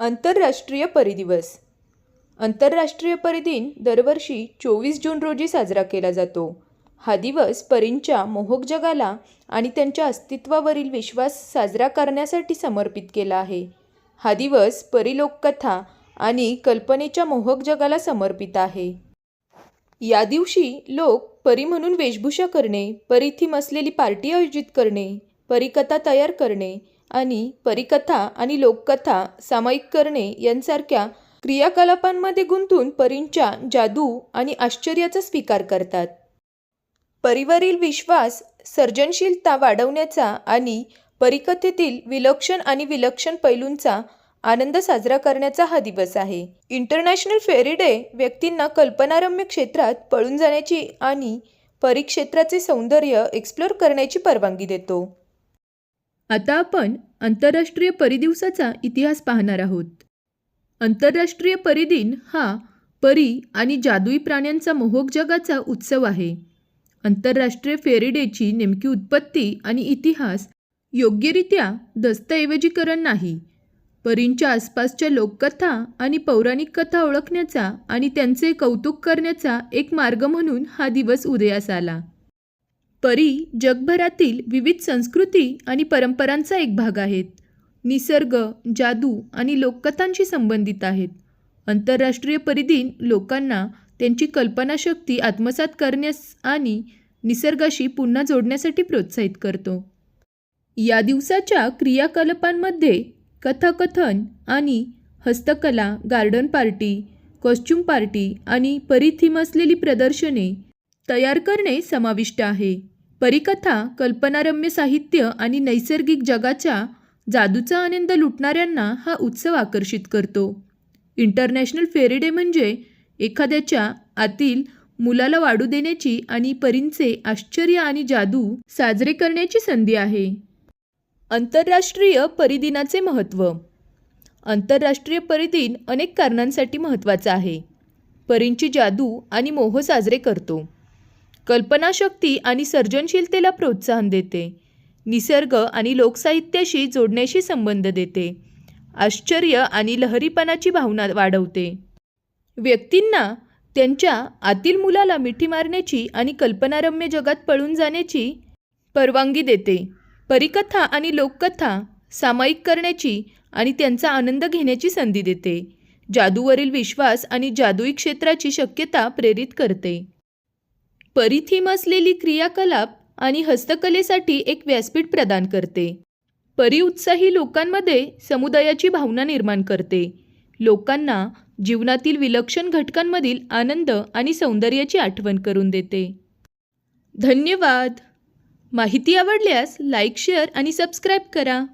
आंतरराष्ट्रीय परिदिवस आंतरराष्ट्रीय परिदिन दरवर्षी चोवीस जून रोजी साजरा केला जातो. हा दिवस परींच्या मोहक जगाला आणि त्यांच्या अस्तित्वावरील विश्वास साजरा करण्यासाठी समर्पित केला आहे. हा दिवस परी लोककथा आणि कल्पनेच्या मोहक जगाला समर्पित आहे. या दिवशी लोक परी म्हणून वेशभूषा करणे परी थीम असलेली पार्टी आयोजित करणे परीकथा तयार करणे आणि परिकथा आणि लोककथा सामायिक करणे यांसारख्या क्रियाकलापांमध्ये गुंतून परींच्या जादू आणि आश्चर्याचा स्वीकार करतात. परीवरील विश्वास सर्जनशीलता वाढवण्याचा आणि परिकथेतील विलक्षण आणि विलक्षण पैलूंचा आनंद साजरा करण्याचा हा दिवस आहे. इंटरनॅशनल फेरी डे व्यक्तींना कल्पनारम्य क्षेत्रात पळून जाण्याची आणि परिक्षेत्राचे सौंदर्य एक्सप्लोर करण्याची परवानगी देतो. आता आपण आंतरराष्ट्रीय परिदिवसाचा इतिहास पाहणार आहोत. आंतरराष्ट्रीय परिदिन हा परी आणि जादुई प्राण्यांचा मोहक जगाचा उत्सव आहे. आंतरराष्ट्रीय फेरी डेची नेमकी उत्पत्ती आणि इतिहास योग्यरित्या दस्तऐवजीकरण नाही. परींच्या आसपासच्या लोककथा आणि पौराणिक कथा ओळखण्याचा आणि त्यांचे कौतुक करण्याचा एक मार्ग म्हणून हा दिवस उदयास आला. परी जगभरातील विविध संस्कृती आणि परंपरांचा एक भाग आहेत. निसर्ग जादू आणि लोककथांशी संबंधित आहेत. आंतरराष्ट्रीय परिदिन लोकांना त्यांची कल्पनाशक्ती आत्मसात करण्यास आणि निसर्गाशी पुन्हा जोडण्यासाठी प्रोत्साहित करतो. या दिवसाच्या क्रियाकलापांमध्ये कथाकथन आणि हस्तकला गार्डन पार्टी कॉस्च्युम पार्टी आणि परीथीम असलेली प्रदर्शने तयार करणे समाविष्ट आहे. परीकथा कल्पनारम्य साहित्य आणि नैसर्गिक जगाच्या जादूचा आनंद लुटणाऱ्यांना हा उत्सव आकर्षित करतो. इंटरनॅशनल फेरी डे म्हणजे एखाद्याच्या आतील मुलाला वाढू देण्याची आणि परींचे आश्चर्य आणि जादू साजरे करण्याची संधी आहे. आंतरराष्ट्रीय परिदिनाचे महत्त्व. आंतरराष्ट्रीय परिदिन अनेक कारणांसाठी महत्त्वाचा आहे. परींची जादू आणि मोह साजरे करतो. कल्पनाशक्ती आणि सर्जनशीलतेला प्रोत्साहन देते. निसर्ग आणि लोकसाहित्याशी जोडण्याशी संबंध देते. आश्चर्य आणि लहरीपणाची भावना वाढवते. व्यक्तींना त्यांच्या आतील मुलाला मिठी मारण्याची आणि कल्पनारम्य जगात पळून जाण्याची परवानगी देते. परिकथा आणि लोककथा सामायिक करण्याची आणि त्यांचा आनंद घेण्याची संधी देते. जादूवरील विश्वास आणि जादुई क्षेत्राची शक्यता प्रेरित करते. परिथीम असलेली क्रियाकलाप आणि हस्तकलेसाठी एक व्यासपीठ प्रदान करते. परिउत्साही लोकांमध्ये समुदायाची भावना निर्माण करते. लोकांना जीवनातील विलक्षण घटकांमधील आनंद आणि सौंदर्याची आठवण करून देते. धन्यवाद. माहिती आवडल्यास लाईक शेअर आणि सबस्क्राईब करा.